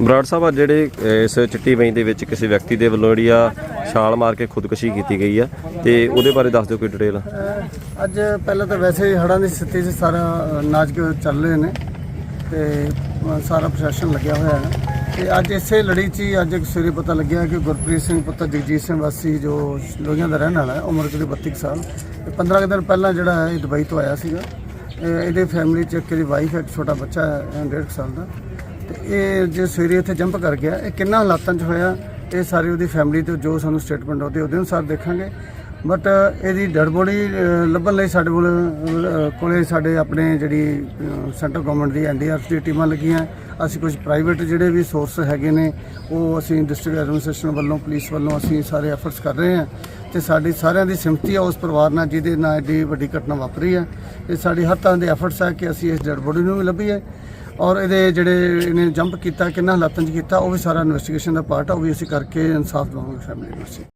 ਬਰਾੜ ਸਾਹਿਬ ਆ ਜਿਹੜੇ ਇਸ ਚਿੱਟੀ ਵੈਂ ਦੇ ਵਿੱਚ ਕਿਸੇ ਵਿਅਕਤੀ ਦੇ ਵੱਲੋਂ ਜਿਹੜੀ ਆ ਛਾਲ ਮਾਰ ਕੇ ਖੁਦਕੁਸ਼ੀ ਕੀਤੀ ਗਈ ਆ ਤੇ ਉਹਦੇ ਬਾਰੇ ਦੱਸ ਦਿਓ ਕੋਈ ਡਿਟੇਲ ਅੱਜ ਪਹਿਲਾਂ ਤਾਂ ਵੈਸੇ ਹੀ ਹੜ੍ਹਾਂ ਦੀ ਸਥਿਤੀ 'ਚ ਸਾਰਾ ਅਹ, ਨਾਜ਼ੁਕ ਚੱਲ ਰਹੇ ਨੇ ਤੇ ਸਾਰਾ ਪ੍ਰਸ਼ਾਸਨ ਲੱਗਿਆ ਹੋਇਆ ਹੈ। ਤੇ ਅੱਜ ਇਸੇ ਲੜੀ 'ਚ ਹੀ ਅੱਜ ਸਵੇਰੇ ਪਤਾ ਲੱਗਿਆ ਕਿ ਗੁਰਪ੍ਰੀਤ ਸਿੰਘ ਪੁੱਤਰ ਜਗਜੀਤ ਸਿੰਘ ਵਾਸੀ ਜੋ ਲੋਹੀਆਂ ਦਾ ਰਹਿਣ ਵਾਲਾ ਹੈ ਉਮਰ ਕਰੀਬ 32 ਕੁ ਸਾਲ ਤੇ 15 ਕੁ ਦਿਨ ਪਹਿਲਾਂ ਜਿਹੜਾ ਹੈ ਇਹ ਦੁਬਈ ਤੋਂ ਆਇਆ ਸੀਗਾ। ਇਹਦੇ ਫੈਮਿਲੀ 'ਚ ਇੱਕ ਇਹਦੀ ਵਾਈਫ ਹੈ ਇੱਕ ਛੋਟਾ ਬੱਚਾ ਹੈ 1.5 ਸਾਲ ਦਾ। ਇਹ ਜੇ ਸਵੇਰੇ ਇੱਥੇ ਜੰਪ ਕਰ ਗਿਆ ਇਹ ਕਿੰਨਾ ਹਾਲਾਤਾਂ 'ਚ ਹੋਇਆ ਇਹ ਸਾਰੀ ਉਹਦੀ ਫੈਮਿਲੀ ਤੋਂ ਜੋ ਸਾਨੂੰ ਸਟੇਟਮੈਂਟ ਆਉਂਦੀ ਉਹਦੇ ਅਨੁਸਾਰ ਦੇਖਾਂਗੇ। ਬਟ ਇਹਦੀ ਡੈਡ ਬੋਡੀ ਲੱਭਣ ਲਈ ਸਾਡੇ ਕੋਲ ਅਹ, ਕੋਲੇ ਸਾਡੇ ਆਪਣੇ ਜਿਹੜੀ ਸੈਂਟਰ ਗਵਰਨਮੈਂਟ ਦੀ ਐਨਡੀਆਰਐਫ ਦੀ ਟੀਮਾਂ ਲੱਗੀਆਂ। ਅਸੀਂ ਕੁਝ ਪ੍ਰਾਈਵੇਟ ਜਿਹੜੇ ਵੀ ਸੋਰਸ ਹੈਗੇ ਨੇ ਉਹ ਅਸੀਂ ਡਿਸਟ੍ਰਿਕਟ ਐਡਮਿਨਿਸਟ੍ਰੇਸ਼ਨ ਵੱਲੋਂ ਪੁਲਿਸ ਵੱਲੋਂ ਅਸੀਂ ਸਾਰੇ ਐਫਰਟਸ ਕਰ ਰਹੇ ਹਾਂ। ਤੇ ਸਾਡੀ ਸਾਰਿਆਂ ਦੀ ਸਿਮਤੀ ਆ ਉਸ ਪਰਿਵਾਰ ਨਾਲ ਜਿਹਦੇ ਨਾਲ ਐਡੀ ਵੱਡੀ ਘਟਨਾ ਵਾਪਰੀ ਹੈ ਤੇ ਸਾਡੀ ਹਰ ਤਰ੍ਹਾਂ ਦੇ ਐਫਰਟਸ ਹੈ ਕਿ ਅਸੀਂ ਇਸ ਡੈਡ ਬੋਡੀ ਨੂੰ ਵੀ ਲੱਭੀਏ। ਔਰ ਇਹਦੇ ਜਿਹੜੇ ਇਹਨੇ ਜੰਪ ਕੀਤਾ, ਕਿੰਨਾ ਹਾਲਾਤਾਂ 'ਚ ਕੀਤਾ, ਉਹ ਵੀ ਸਾਰਾ ਇਨਵੈਸਟੀਗੇਸ਼ਨ ਦਾ ਪਾਰਟ ਆ, ਉਹ ਵੀ ਅਸੀਂ ਕਰਕੇ ਇਨਸਾਫ ਦਵਾਵਾਂਗੇ ਫੈਮਿਲੀ ਨੂੰ ਅਸੀਂ।